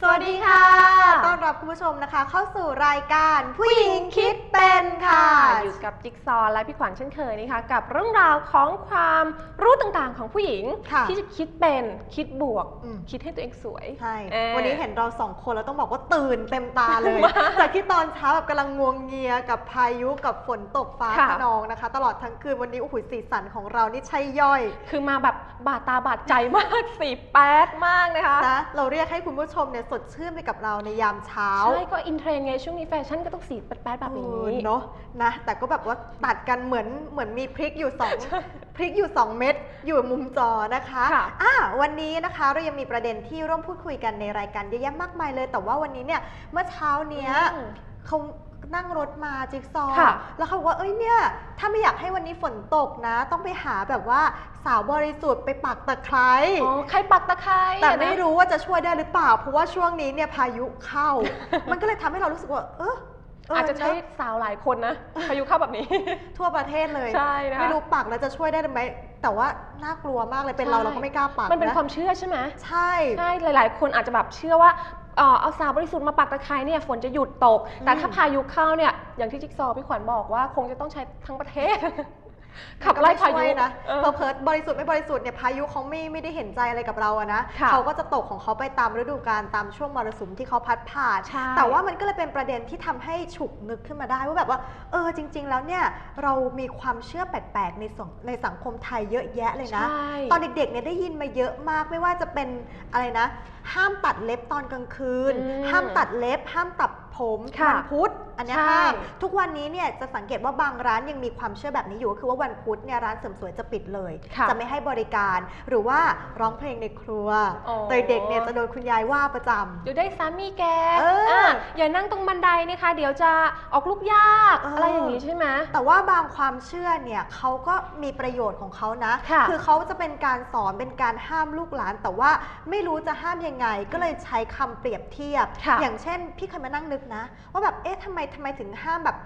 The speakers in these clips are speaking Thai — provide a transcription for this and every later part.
สวัสดีค่ะ รับคุณผู้ชมนะคะ เข้าสู่รายการผู้หญิงคิดเป็นค่ะ อยู่กับจิ๊กซอว์และพี่ขวัญเช่นเคยนะคะ กับเรื่องราวของความรู้ต่างๆของผู้หญิง ค่ะที่จะคิดเป็นคิดบวก อืม คิดให้ตัวเองสวย ใช่อ่อวันนี้เห็นเราสองคนแล้วต้องบอกว่าตื่นเต็มตาเลย มากจากที่ตอนเช้าแบบกำลังงวงเงียกับพายุกับฝนตกฟ้าค่ะ ขนองนะคะ ตลอดทั้งคืนวันนี้โอ้โหสีสันของเรานี่ใช่ย่อย คือมาแบบบาดตาบาดใจมาก สีแป๊ดมากนะคะ นะเราเรียกให้คุณผู้ชมเนี่ยสดชื่นไปกับเราในยามเช้าใช่ ก็อินเทรนด์ไง ช่วงนี้แฟชั่นก็ต้องสีแป๊ดๆแบบเอนี้อเนาะนะ แต่ก็แบบว่าตัดกันเหมือนเหมือนมีพริกอยู่สองพริกอยู่ 2 เม็ดอยู่มุมจอนะคะค่ะอะวันนี้นะคะเรายังมีประเด็นที่ร่วมพูดคุยกันในรายการเยอะแยะมากมายเลย แต่ว่าวันนี้เนี่ยเมื่อเช้าเนี้ยอืมเขา นั่งรถมาจิ๊กซอว์ค่ะแล้วเขาบอกว่าเอ้ยเนี่ยถ้าไม่อยากให้วันนี้ฝนตกนะ ต้องไปหาแบบว่าสาวบริสุทธิ์ไปปักตะไคร้อ๋อใครปักตะไคร้แต่อะนะไม่รู้ว่าจะช่วยได้หรือเปล่า เพราะว่าช่วงนี้เนี่ยพายุเข้า มันก็เลยทำให้เรารู้สึกว่าเออเอาจจะใช้เนสาวหลายคนนะพายุเข้าแบบนี้ ทั่วประเทศเลยใช่นะคะไม่รู้ปักแล้วจะช่วยได้ไหมแต่ว่าน่ากลัวมากเลยเป็นเราใช่เราก็ไม่กล้าปักมันเป็นนะความเชื่อใช่ไหมใช่ใช่หลาย ๆ คนอาจจะแบบเชื่อว่า เอ่อเอาสาวบริสุทธิ์มาปักตะไคร้เนี่ยฝนจะหยุดตก แต่อืมถ้าพายุเข้าเนี่ยอย่างที่จิ๊กซอว์พี่ขวัญบอกว่าคงจะต้องใช้ทั้งประเทศ ขับไล่พายุมันก็ม่ช่วนะเออเพิร์ดบริสุทธิ์ไม่บริสุทธิ์เนี่ยพายุเขาไม่ไม่ได้เห็นใจอะไรกับเราอะนะค่ะเขาก็จะตกของเขาไปตามฤดูกาลตามช่วงมรสุมที่เขาพัดผ่าน ใช่ แต่ว่ามันก็เลยเป็นประเด็นที่ทำให้ฉุกนึกขึ้นมาได้ว่าแบบว่าเออจริง ๆ แล้วเนี่ยเรามีความเชื่อแปลกๆในสังในสังคมไทยเยอะแยะเลยนะ ใช่ ตอนเด็กๆเนี่ยได้ยินมาเยอะมากไม่ว่าจะเป็นอะไรนะ ห้ามตัดเล็บตอนกลางคืน อืมห้ามตัดเล็บ ห้ามตัด ผมค่ะวันพุธอันเนี้ยใช่ห้ามทุกวันนี้เนี่ยจะสังเกตว่าบางร้านยังมีความเชื่อแบบนี้อยู่ก็คือว่าวันพุธเนี่ยร้านเสริมสวยจะปิดเลยค่ะจะไม่ให้บริการหรือว่าร้องเพลงในครัวอ๋อตอนเด็กเนี่ยจะโดนคุณยายว่าประจำเดี๋ยวได้สามีแกเอออะอย่านั่งตรงบันไดนะคะ เดี๋ยวจะออกลูกยากเออออะไรอย่างนี้ใช่ไหมแต่ว่าบางความเชื่อเนี่ยเขาก็มีประโยชน์ของเขานะค่ะอเขาจะเป็นการสอนเป็นการห้ามลูกหลาน แต่ว่าไม่รู้จะห้ามยังไง ก็เลยใช้คำเปรียบเทียบค่ะอย่างเช่นพี่เคยมานั่งนึกนะ ว่าแบบเอ๊ะทำไมทำไมถึงห้ามแบบ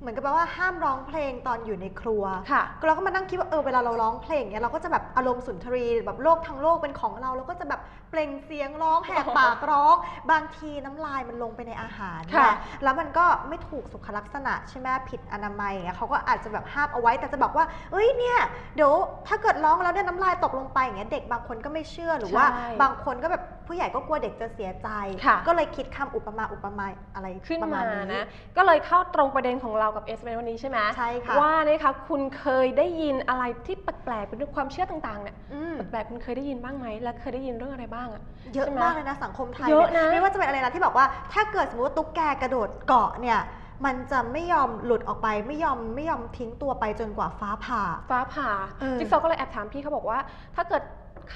เหมือนกับว่าห้ามร้องเพลงตอนอยู่ในครัวค่ะเราก็มานั่งคิดว่าเออเวลาเราร้องเพลงเนี่ยเราก็จะแบบอารมณ์สุนทรีแบบโลกทั้งโลกเป็นของเราเราก็จะแบบเปล่งเสียงร้องแหกปากร้อง บางทีน้ำลายมันลงไปในอาหารค่ะนะแล้วมันก็ไม่ถูกสุขลักษณะใช่ไหมผิดอนามัยอย่างเงี้ยเขาก็อาจจะแบบห้ามเอาไว้แต่จะบอกว่า เอ้ยเนี่ยเดี๋ยวถ้าเกิดร้องแล้วเนี่ยน้ำลายตกลงไปอย่างเงี้ยเด็กบางคนก็ไม่เชื่อหรือว่าใช่บางคนก็แบบ ผู้ใหญ่ก็กลัวเด็กจะเสียใจค่ะก็เลยคิดคำอุปมาอุปไมยอะไรขึ้นประมามาณนี้นะก็เลยเข้าตรงประเด็นของเรากับเอสในวันนี้ใช่ไหมใช่ค่ะว่านะคะคุณเคยได้ยินอะไรที่แปลกๆเป็นเรื่องความเชื่อต่างๆเนี่ยอืมแปลกๆคุณเคยได้ยินบ้างไหมและเคยได้ยินเรื่องอะไรบ้างอะเยอะใช่ไหมมากเลยนะสังคมไทยเยอะนะไม่ว่าจะเป็นอะไรนะที่บอกว่า ถ้าเกิดสมมติว่าตุ๊กแกกระโดดเกาะเนี่ยมันจะไม่ยอมหลุดออกไปไม่ยอมไม่ยอมทิ้งตัวไปจนกว่าฟ้าผ่า ฟ้าผ่าเออจิ๊กซอว์ก็เลยแอบถามพี่เขาบอกว่า ถ้าเกิด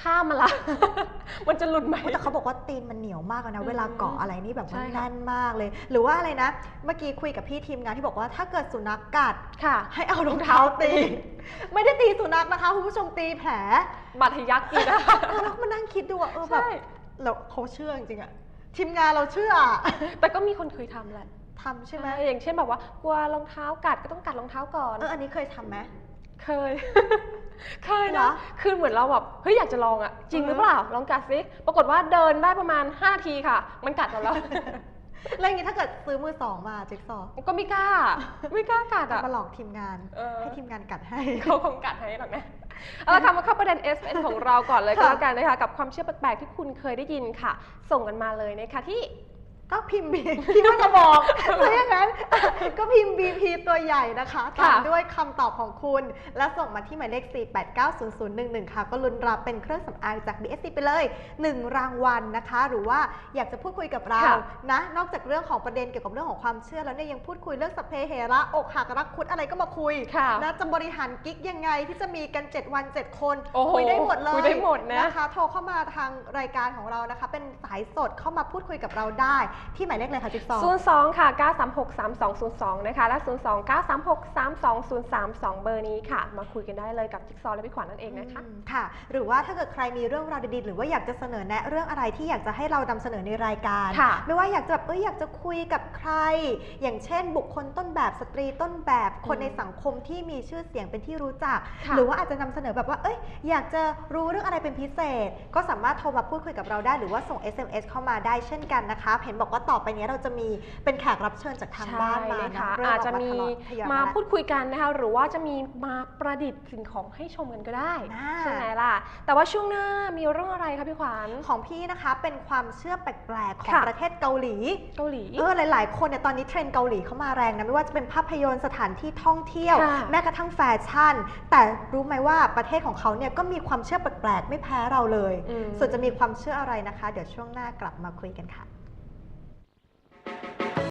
ข้ามมาละ มันจะหลุดไหม แต่เขาบอกว่าตีนมันเหนียวมากอะนะอืมเวลาเกาะอะไรนี่แบบว่าใช่ค่ะแน่นมากเลย หรือว่าอะไรนะ เมื่อกี้คุยกับพี่ทีมงานที่บอกว่าถ้าเกิดสุนัขกัดค่ะ ให้เอารองเท้าตี ไม่ได้ตีสุนัขนะคะคุณผู้ชมตีแผลบาดทะยักกีนะเออแล้วก็มานั่งคิดดูอะเออแบบใช่เราเขาเชื่อจริงๆอะทีมงานเราเชื่ออะแต่ก็มีคนเคยทำแหละทำใช่ไหมอย่างเช่นแบบว่ากลัวรองเท้ากัดก็ต้องกัดรองเท้าก่อนเอออันนี้เคยทำไหม เคย เคยเหรนะอ คือเหมือนเราแบบเฮ้ยอยากจะลองอะจริงอือฮึหรือเปล่าลองกัดสิปรากฏว่าเดินได้ประมาณ 5 ทีค่ะ มันกัดเราแล้ว แล้วอย่างนี้ถ้าเกิดซื้อมือสองมาจิ๊กซอว์ก็ไม่กล้า ไม่กล้ากัดอะ มาหลอกทีมงาน เออ ให้ทีมงานกัดให้ เขาคงกัดให้หรอกนะ เอาละค่ะมาเข้าประเด็น S N ของเราก่อนเลยก็ค่ะ แล้วกันนะคะ กับความเชื่อแปลกๆที่คุณเคยได้ยินค่ะ ส่งกันมาเลยนะคะที่ ก็พิมพ์บีพี่ว่าจะบอกซะอย่างนั้นก็พิมพ์ BP ตัวใหญ่นะคะตามค่ะด้วยคำตอบของคุณ และส่งมาที่หมายเลข 4890011 ค่ะ ก็ลุ้นรับเป็นเครื่องสำอางจาก BSC ไปเลย 1 รางวัลนะคะ หรือว่าอยากจะพูดคุยกับเราค่ะนะ นอกจากเรื่องของประเด็นเกี่ยวกับเรื่องของความเชื่อแล้วเนี่ยยังพูดคุยเรื่องสพเพเหระอกหักรักคุดอะไรก็มาคุยค่ะนะจะบริหารกิ๊กยังไงที่จะมีกัน 7 วัน 7 คนโอ้โหคุยได้หมดเลยคุยได้หมดนะนะคะโทรเข้ามาทางรายการของเรานะคะ เป็นสายสดเข้ามาพูดคุยกับเราได้ที่หมายเลขเลยค่ะจิ๊กซอว์02 ค่ะ 936 3202 นะคะ และ 02 936 3203 2เบอร์นี้ค่ะ มาคุยกันได้เลยกับจิ๊กซอว์และพี่ขวัญนั่นเองนะคะอืมค่ะ หรือว่าถ้าเกิดใครมีเรื่องราวดีๆ หรือว่าอยากจะเสนอแนะเรื่องอะไรที่อยากจะให้เรานำเสนอในรายการค่ะไม่ว่าอยากจะแบบเอ้ยอยากจะคุยกับใคร อย่างเช่น บุคคลต้นแบบสตรีต้นแบบคนอืมในสังคมที่มีชื่อเสียงเป็นที่รู้จักค่ะหรือว่าอาจจะนำเสนอแบบว่า เอ้ย อยากจะรู้เรื่องอะไรเป็นพิเศษ ก็สามารถโทรมาพูดคุยกับเราได้ หรือว่าส่ง SMS เข้ามาได้เช่นกันนะคะเห็นบอกว่าต่อไปนี้เราจะมีเป็นแขกรับเชิญจากทางบ้านมาใช่เลยนะค่ะเริ่อาจจะกมีทยอยมาแล้วพูดคุยกันนะคะหรือว่าจะมีมาประดิษฐ์สิ่งของให้ชมกันก็ได้อ่าใช่ไหมล่ะ แต่ว่าช่วงหน้ามีเรื่องอะไรคะพี่ขวัญของพี่นะคะเป็นความเชื่อแปลกๆของค่ะประเทศเกาหลีเกาหลีเออหลาย ๆ คนเนี่ยตอนนี้เทรนด์เกาหลีเข้ามาแรงนะไม่ว่าจะเป็นภาพยนตร์สถานที่ท่องเที่ยวค่ะแม้กระทั่งแฟชั่น แต่รู้ไหมว่าประเทศของเขาเนี่ยก็มีความเชื่อแปลกๆไม่แพ้เราเลยอืมส่วนจะมีความเชื่ออะไรนะคะ เดี๋ยวช่วงหน้ากลับมาคุยกันค่ะ